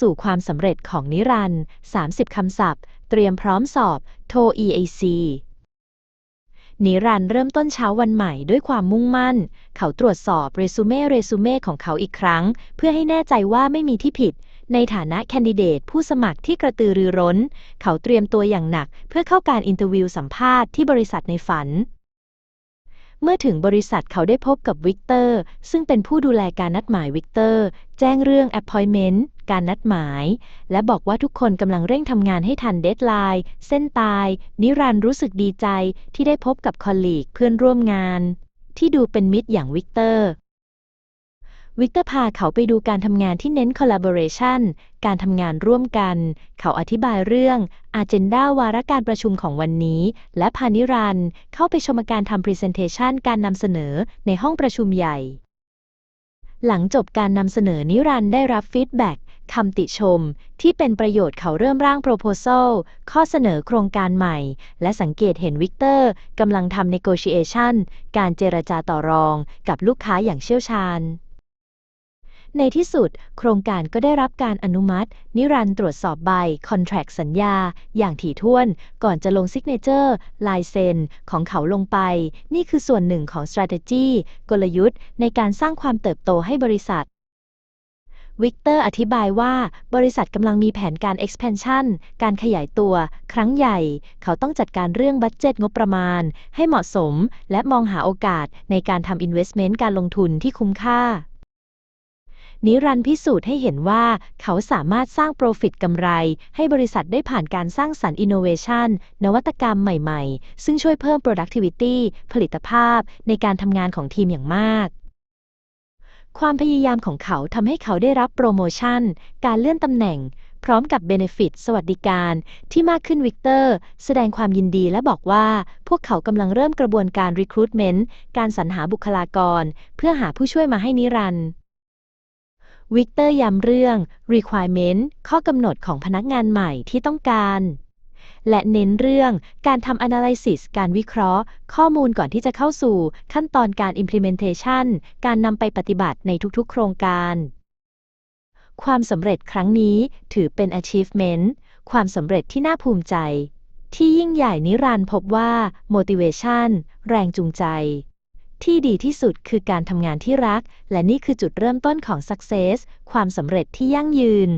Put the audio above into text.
สู่ความสำเร็จของนิรันด์30 คำศัพท์ เตรียมพร้อมสอบ โท EAC นิรันด์เริ่มต้นเช้าวันใหม่ด้วยความมุ่งมั่น เขาตรวจสอบเรซูเม่เรซูเม่ของเขาอีกครั้ง เพื่อให้แน่ใจว่าไม่มีที่ผิด ในฐานะแคนดิเดตผู้สมัครที่กระตือรือร้น เขาเตรียมตัวอย่างหนัก เพื่อเข้าการอินเตอร์วิวสัมภาษณ์ที่บริษัทในฝัน เมื่อถึงบริษัทเขาได้พบกับวิกเตอร์ ซึ่งเป็นผู้ดูแลการนัดหมายวิกเตอร์ แจ้งเรื่อง appointment การนัดหมาย และบอกว่าทุกคนกำลังเร่งทำงานให้ทันเดทไลน์ เส้นตาย นิรันต์รู้สึกดีใจที่ได้พบกับคอลลีกเพื่อนร่วมงาน ที่ดูเป็นมิตรอย่างวิกเตอร์ วิกเตอร์พาเขาไปดูการทำงานที่เน้น collaboration การทำงานร่วมกัน เขาอธิบายเรื่อง agenda วาระการประชุมของวันนี้ และพานิรันต์เข้าไปชมการทำ presentation การนำเสนอในห้องประชุมใหญ่ หลังจบการนำเสนอนิรันต์ได้รับฟีดแบ็กคำติชม ที่เป็นประโยชน์เขาเริ่มร่าง proposal ข้อเสนอโครงการใหม่ และสังเกตเห็นวิกเตอร์กำลังทำ negotiation การเจรจาต่อรองกับลูกค้าอย่างเชี่ยวชาญ ในที่สุด โครงการก็ได้รับการอนุมัติ นิรันต์ตรวจสอบใบ contract สัญญา อย่างถี่ถ้วน ก่อนจะลงซิกเนเจอร์ ลายเซ็น ของเขาลงไป นี่คือส่วนหนึ่งของ strategy กลยุทธ์ ในการสร้างความเติบโตให้บริษัทวิกเตอร์อธิบายว่าบริษัทกำลังมีแผนการ expansion การขยายตัว ครั้งใหญ่ เขาต้องจัดการเรื่องบัตเจตงบประมาณ ให้เหมาะสม และมองหาโอกาสในการทำ investment การลงทุนที่คุ้มค่า นิรันดร์พิสูจน์ให้เห็นว่าเขาสามารถสร้าง profit กำไร ให้บริษัทได้ผ่านการสร้างสรรค์ innovation นวัตกรรมใหม่ๆ ซึ่งช่วยเพิ่ม productivity ผลิตภาพในการทำงานของทีมอย่างมากความพยายามของเขาทำให้เขาได้รับโปรโมชั่น การเลื่อนตำแหน่ง พร้อมกับเบเนฟิตสวัสดิการที่มากขึ้นวิกเตอร์ แสดงความยินดีและบอกว่า พวกเขากำลังเริ่มกระบวนการ recruitment การสรรหาบุคลากร เพื่อหาผู้ช่วยมาให้นิรันดร์ วิกเตอร์ย้ำเรื่อง requirement ข้อกำหนดของพนักงานใหม่ที่ต้องการ และเน้นเรื่องการทำ analysis การวิเคราะห์ ข้อมูลก่อนที่จะเข้าสู่ขั้นตอนการ implementation การนำไปปฏิบัติในทุกๆ โครงการ ความสำเร็จครั้งนี้ถือเป็น achievement ความสำเร็จที่น่าภูมิใจ ที่ยิ่งใหญ่นิรันดร์พบว่า motivation แรงจูงใจ ที่ดีที่สุดคือการทำงานที่รัก และนี่คือจุดเริ่มต้นของ success ความสำเร็จที่ยั่งยืน